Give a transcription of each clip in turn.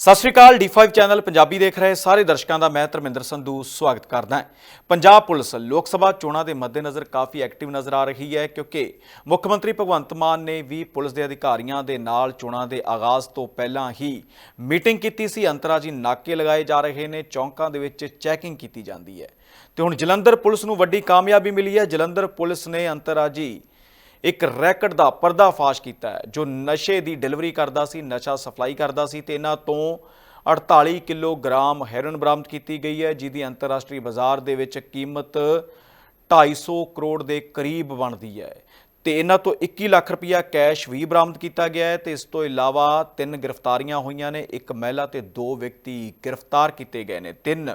ਸਤਿ ਸ਼੍ਰੀ ਅਕਾਲ D5 channel Punjabi ਦੇਖ ਰਹੇ ਸਾਰੇ ਦਰਸ਼ਕਾਂ ਦਾ, ਮੈਂ ਧਰਮਿੰਦਰ ਸੰਧੂ ਸਵਾਗਤ ਕਰਦਾ ਹਾਂ। ਪੰਜਾਬ ਪੁਲਿਸ ਲੋਕ ਸਭਾ ਚੋਣਾਂ ਦੇ ਮੱਦੇਨਜ਼ਰ ਕਾਫੀ ਐਕਟਿਵ ਨਜ਼ਰ ਆ ਰਹੀ ਹੈ, ਕਿਉਂਕਿ ਮੁੱਖ ਮੰਤਰੀ ਭਗਵੰਤ ਮਾਨ ਨੇ ਵੀ ਪੁਲਿਸ ਦੇ ਅਧਿਕਾਰੀਆਂ ਦੇ ਨਾਲ ਚੋਣਾਂ ਦੇ ਆਗਾਜ਼ ਤੋਂ ਪਹਿਲਾਂ ਹੀ ਮੀਟਿੰਗ ਕੀਤੀ ਸੀ। ਅੰਤਰਰਾਜੀ ਨਾਕੇ ਲਗਾਏ ਜਾ ਰਹੇ ਨੇ, ਚੌਂਕਾਂ ਦੇ ਵਿੱਚ ਚੈਕਿੰਗ ਕੀਤੀ ਜਾਂਦੀ ਹੈ। ਤੇ ਹੁਣ ਜਲੰਧਰ ਪੁਲਿਸ ਨੂੰ ਵੱਡੀ ਕਾਮਯਾਬੀ ਮਿਲੀ ਹੈ। ਜਲੰਧਰ ਪੁਲਿਸ ਨੇ ਅੰਤਰਰਾਜੀ ਇੱਕ ਰੈਕਟ ਦਾ ਪਰਦਾਫਾਸ਼ ਕੀਤਾ ਹੈ, ਜੋ ਨਸ਼ੇ ਦੀ ਡਿਲੀਵਰੀ ਕਰਦਾ ਸੀ, ਨਸ਼ਾ ਸਪਲਾਈ ਕਰਦਾ ਸੀ ਤੇ ਇਹਨਾਂ ਤੋਂ 48 ਕਿਲੋਗ੍ਰਾਮ ਹੈਰੋਇਨ ਬਰਾਮਦ ਕੀਤੀ ਗਈ ਹੈ, ਜਿਹਦੀ ਅੰਤਰਰਾਸ਼ਟਰੀ ਬਾਜ਼ਾਰ ਦੇ ਵਿੱਚ ਕੀਮਤ 250 ਕਰੋੜ ਦੇ ਕਰੀਬ ਬਣਦੀ ਹੈ। ਤੇ ਇਹਨਾਂ ਤੋਂ 21 ਲੱਖ ਰੁਪਇਆ ਕੈਸ਼ ਵੀ ਬਰਾਮਦ ਕੀਤਾ ਗਿਆ ਹੈ ਤੇ ਇਸ ਤੋਂ ਇਲਾਵਾ ਤਿੰਨ ਗ੍ਰਿਫਤਾਰੀਆਂ ਹੋਈਆਂ ਨੇ, ਇੱਕ ਮਹਿਲਾ ਤੇ ਦੋ ਵਿਅਕਤੀ ਗ੍ਰਿਫਤਾਰ ਕੀਤੇ ਗਏ ਨੇ। ਤਿੰਨ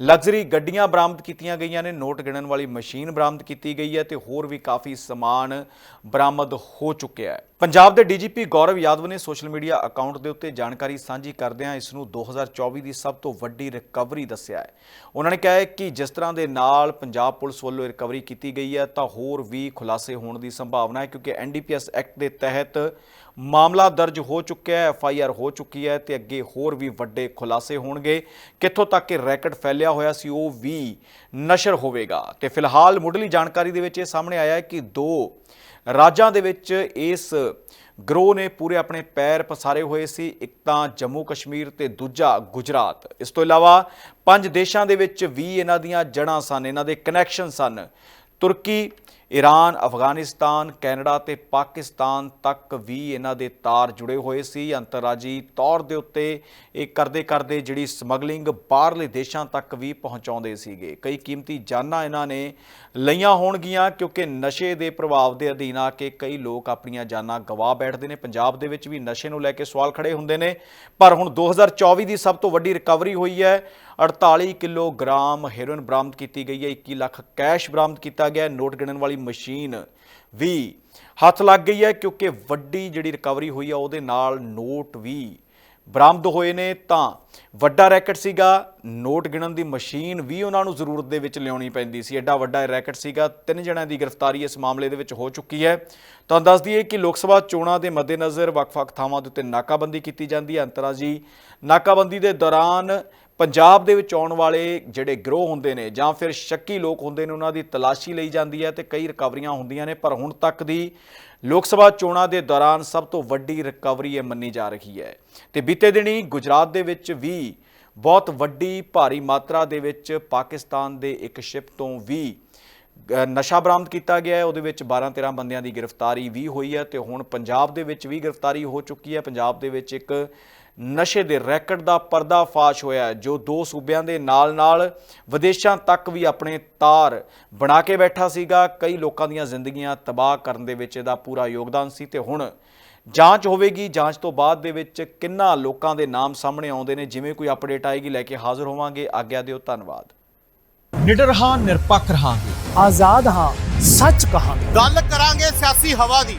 ਲਗਜ਼ਰੀ ਗੱਡੀਆਂ ਬਰਾਮਦ ਕੀਤੀਆਂ ਗਈਆਂ ਨੇ, ਨੋਟ ਗਿਣਨ ਵਾਲੀ ਮਸ਼ੀਨ ਬਰਾਮਦ ਕੀਤੀ ਗਈ ਹੈ ਤੇ ਹੋਰ ਵੀ ਕਾਫੀ ਸਮਾਨ ਬਰਾਮਦ ਹੋ ਚੁੱਕਿਆ ਹੈ। ਪੰਜਾਬ ਦੇ ਡੀਜੀਪੀ ਗੌਰਵ ਯਾਦਵ ਨੇ ਸੋਸ਼ਲ ਮੀਡੀਆ ਅਕਾਊਂਟ ਦੇ ਉੱਤੇ ਜਾਣਕਾਰੀ ਸਾਂਝੀ ਕਰਦਿਆਂ ਇਸ ਨੂੰ 2024 ਦੀ ਸਭ ਤੋਂ ਵੱਡੀ ਰਿਕਵਰੀ ਦੱਸਿਆ ਹੈ। ਉਹਨਾਂ ਨੇ ਕਿਹਾ ਹੈ ਕਿ ਜਿਸ ਤਰ੍ਹਾਂ ਦੇ ਨਾਲ ਪੰਜਾਬ ਪੁਲਿਸ ਵੱਲੋਂ ਰਿਕਵਰੀ ਕੀਤੀ ਗਈ ਹੈ, ਤਾਂ ਹੋਰ ਵੀ ਖੁਲਾਸੇ ਹੋਣ ਦੀ ਸੰਭਾਵਨਾ ਹੈ, ਕਿਉਂਕਿ ਐਨਡੀਪੀਐਸ ਐਕਟ ਦੇ ਤਹਿਤ ਮਾਮਲਾ ਦਰਜ ਹੋ ਚੁੱਕਿਆ ਹੈ ਐਫਆਈਆਰ ਹੋ ਚੁੱਕੀ ਹੈ ਤੇ ਅੱਗੇ ਹੋਰ ਵੀ ਵੱਡੇ ਖੁਲਾਸੇ ਹੋਣਗੇ। ਕਿੱਥੋਂ ਤੱਕ ਕਿ ਰੈਕਟ ਫੈਲਿਆ ਹੋਇਆ ਸੀ, ਉਹ ਵੀ ਨਸ਼ਰ ਹੋਵੇਗਾ। ਤੇ ਫਿਲਹਾਲ ਮੁੱਢਲੀ ਜਾਣਕਾਰੀ ਦੇ ਵਿੱਚ ਇਹ ਸਾਹਮਣੇ ਆਇਆ ਹੈ ਕਿ ਦੋ ਰਾਜਾਂ ਦੇ ਵਿੱਚ ਇਸ ਗਰੋਹ ਨੇ ਪੂਰੇ ਆਪਣੇ ਪੈਰ ਪਸਾਰੇ ਹੋਏ ਸੀ, ਇੱਕ ਤਾਂ ਜੰਮੂ ਕਸ਼ਮੀਰ ਤੇ ਦੂਜਾ ਗੁਜਰਾਤ। ਇਸ ਤੋਂ ਇਲਾਵਾ ਪੰਜ ਦੇਸ਼ਾਂ ਦੇ ਵਿੱਚ ਵੀ ਇਹਨਾਂ ਦੀਆਂ ਜੜ੍ਹਾਂ ਸਨ, ਇਹਨਾਂ ਦੇ ਕਨੈਕਸ਼ਨ ਸਨ। ਤੁਰਕੀ ਈਰਾਨ ਅਫਗਾਨਿਸਤਾਨ, ਕੈਨੇਡਾ ਤੇ ਪਾਕਿਸਤਾਨ ਤੱਕ ਵੀ ਇਹਨਾਂ ਦੇ ਤਾਰ ਜੁੜੇ ਹੋਏ ਸੀ। ਅੰਤਰਰਾਜੀ ਤੌਰ ਦੇ ਉੱਤੇ ਇਹ ਕਰਦੇ ਕਰਦੇ ਜਿਹੜੀ ਸਮਗਲਿੰਗ ਬਾਹਰਲੇ ਦੇਸ਼ਾਂ ਤੱਕ ਵੀ ਪਹੁੰਚਾਉਂਦੇ ਸੀਗੇ। ਕਈ ਕੀਮਤੀ ਜਾਨਾਂ ਇਹਨਾਂ ਨੇ ਲਈਆਂ ਹੋਣਗੀਆਂ ਕਿਉਂਕਿ ਨਸ਼ੇ ਦੇ ਪ੍ਰਭਾਵ ਦੇ ਅਧੀਨ ਆ ਕੇ ਕਈ ਲੋਕ ਆਪਣੀਆਂ ਜਾਨਾਂ ਗਵਾ ਬੈਠਦੇ ਨੇ। ਪੰਜਾਬ ਦੇ ਵਿੱਚ ਵੀ ਨਸ਼ੇ ਨੂੰ ਲੈ ਕੇ ਸਵਾਲ ਖੜੇ ਹੁੰਦੇ ਨੇ। ਪਰ ਹੁਣ 2024 ਦੀ ਸਭ ਤੋਂ ਵੱਡੀ ਰਿਕਵਰੀ ਹੋਈ ਹੈ। 48 ਕਿਲੋਗ੍ਰਾਮ ਹੈਰੋਇਨ ਬਰਾਮਦ ਕੀਤੀ ਗਈ ਹੈ। 21 ਲੱਖ ਕੈਸ਼ ਬਰਾਮਦ ਕੀਤਾ ਗਿਆ ਨੋਟ ਗਿਣਨ ਵਾਲੀ ਮਸ਼ੀਨ ਵੀ ਹੱਥ ਲੱਗ ਗਈ ਹੈ ਕਿਉਂਕਿ ਵੱਡੀ ਜਿਹੜੀ ਰਿਕਵਰੀ ਹੋਈ ਹੈ ਉਹਦੇ ਨਾਲ ਨੋਟ ਵੀ ਬਰਾਮਦ ਹੋਏ ਨੇ। ਤਾਂ ਵੱਡਾ ਰੈਕਟ ਸੀਗਾ, ਨੋਟ ਗਿਣਨ ਦੀ ਮਸ਼ੀਨ ਵੀ ਉਹਨਾਂ ਨੂੰ ਜ਼ਰੂਰਤ ਦੇ ਵਿੱਚ ਲਿਆਉਣੀ ਪੈਂਦੀ ਸੀ। ਐਡਾ ਵੱਡਾ ਰੈਕਟ ਸੀਗਾ, ਤਿੰਨ ਜਣਿਆਂ ਦੀ ਗ੍ਰਿਫਤਾਰੀ ਇਸ ਮਾਮਲੇ ਦੇ ਵਿੱਚ ਹੋ ਚੁੱਕੀ ਹੈ। ਤਾਂ ਦੱਸ ਦਈਏ ਕਿ ਲੋਕ ਸਭਾ ਚੋਣਾਂ ਦੇ ਮੱਦੇਨਜ਼ਰ ਵੱਖ-ਵੱਖ ਥਾਵਾਂ ਦੇ ਉੱਤੇ ਨਾਕਾਬੰਦੀ ਕੀਤੀ ਜਾਂਦੀ ਹੈ। ਅੰਤਰਾਜੀ ਨਾਕਾਬੰਦੀ ਦੇ ਦੌਰਾਨ ਪੰਜਾਬ ਦੇ ਵਿੱਚ ਆਉਣ ਵਾਲੇ ਜਿਹੜੇ ਗਰੋਹ ਹੁੰਦੇ ਨੇ ਜਾਂ ਫਿਰ ਸ਼ੱਕੀ ਲੋਕ ਹੁੰਦੇ ਨੇ, ਉਹਨਾਂ ਦੀ ਤਲਾਸ਼ੀ ਲਈ ਜਾਂਦੀ ਹੈ ਤੇ ਕਈ ਰਿਕਵਰੀਆਂ ਹੁੰਦੀਆਂ ਨੇ, ਪਰ ਹੁਣ ਤੱਕ ਦੀ ਲੋਕ ਸਭਾ ਚੋਣਾਂ ਦੇ ਦੌਰਾਨ ਸਭ ਤੋਂ ਵੱਡੀ ਰਿਕਵਰੀ ਇਹ ਮੰਨੀ ਜਾ ਰਹੀ ਹੈ। ਤੇ ਬੀਤੇ ਦਿਨੀ ਗੁਜਰਾਤ ਦੇ ਵਿੱਚ ਵੀ ਬਹੁਤ ਵੱਡੀ ਭਾਰੀ ਮਾਤਰਾ ਦੇ ਵਿੱਚ ਪਾਕਿਸਤਾਨ ਦੇ ਇੱਕ ਸ਼ਿਪ ਤੋਂ ਵੀ ਨਸ਼ਾ ਬਰਾਮਦ ਕੀਤਾ ਗਿਆ ਹੈ। ਉਹਦੇ ਵਿੱਚ 12-13 ਬੰਦਿਆਂ ਦੀ ਗ੍ਰਿਫਤਾਰੀ ਵੀ ਹੋਈ ਹੈ ਤੇ ਹੁਣ ਪੰਜਾਬ ਦੇ ਵਿੱਚ ਵੀ ਗ੍ਰਿਫਤਾਰੀ ਹੋ ਚੁੱਕੀ ਹੈ। ਪੰਜਾਬ ਦੇ ਵਿੱਚ ਇੱਕ ਨਸ਼ੇ ਦੇ ਰੈਕਟ ਦਾ ਪਰਦਾਫਾਸ਼ ਹੋਇਆ ਹੈ, ਜੋ ਦੋ ਸੂਬਿਆਂ ਦੇ ਨਾਲ-ਨਾਲ ਵਿਦੇਸ਼ਾਂ ਤੱਕ ਵੀ ਆਪਣੇ ਤਾਰ ਬਣਾ ਕੇ ਬੈਠਾ ਸੀਗਾ। ਕਈ ਲੋਕਾਂ ਦੀਆਂ ਜ਼ਿੰਦਗੀਆਂ ਤਬਾਹ ਕਰਨ ਦੇ ਵਿੱਚ ਇਹਦਾ ਪੂਰਾ ਯੋਗਦਾਨ ਸੀ ਤੇ ਹੁਣ ਜਾਂਚ ਹੋਵੇਗੀ। ਜਾਂਚ ਤੋਂ ਬਾਅਦ ਦੇ ਵਿੱਚ ਕਿੰਨਾ ਲੋਕਾਂ ਦੇ ਨਾਮ ਸਾਹਮਣੇ ਆਉਂਦੇ ਨੇ ਜਿਵੇਂ ਕੋਈ ਅਪਡੇਟ ਆਏਗੀ ਲੈ ਕੇ ਹਾਜ਼ਰ ਹੋਵਾਂਗੇ। ਆਗਿਆ ਦਿਓ ਧੰਨਵਾਦ। ਨਿਡਰ ਹਾਂ ਨਿਰਪੱਖ ਰਹਾਂਗੇ। ਆਜ਼ਾਦ ਹਾਂ ਸੱਚ ਕਹਾਂਗੇ। ਗੱਲ ਕਰਾਂਗੇ ਸਿਆਸੀ ਹਵਾ ਦੀ।